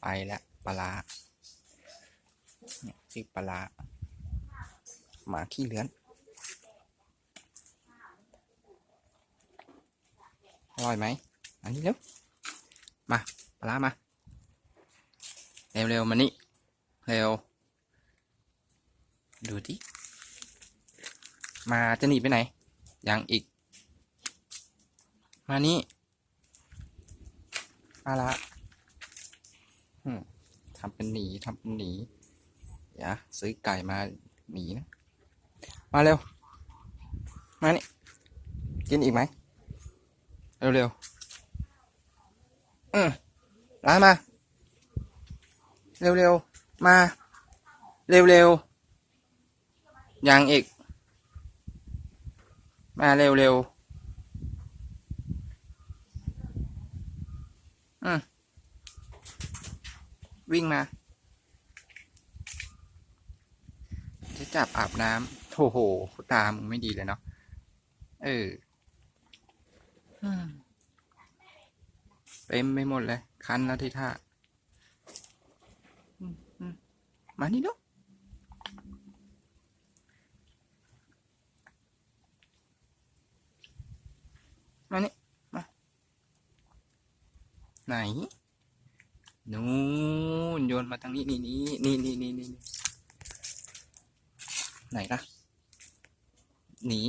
ไปแล้วปลาเนี่ยชื่อปลาหมาขี้เลื้อนอร่อยไหมอันนี้เร็วมาปลามาเร็วเร็วๆมานี่เร็วดูดิมาจะหนีไปไหน ยังอีก มานี่มาละ ทำเป็นหนีทำเป็นหนีอย่าซื้อไก่มาหนีนะ มาเร็ว มานี่ กินอีกไหม เร็วเร็วอืมร้านมา เร็วเร็วมา เร็วเร็วยังอีก มาเร็วเร็วอืม วิ่งมา จะจับอาบน้ำโถโห ตามึงไม่ดีเลยเนาะ เอออืมเต็มไปหมดเลย คันแล้วที่ท่าอืมอืมมานี่เนาะมานี่มาไหน นู่ นโยนมาทางนี้นี่นี่นี่นี่นี่นี่ไหนล่ะหนี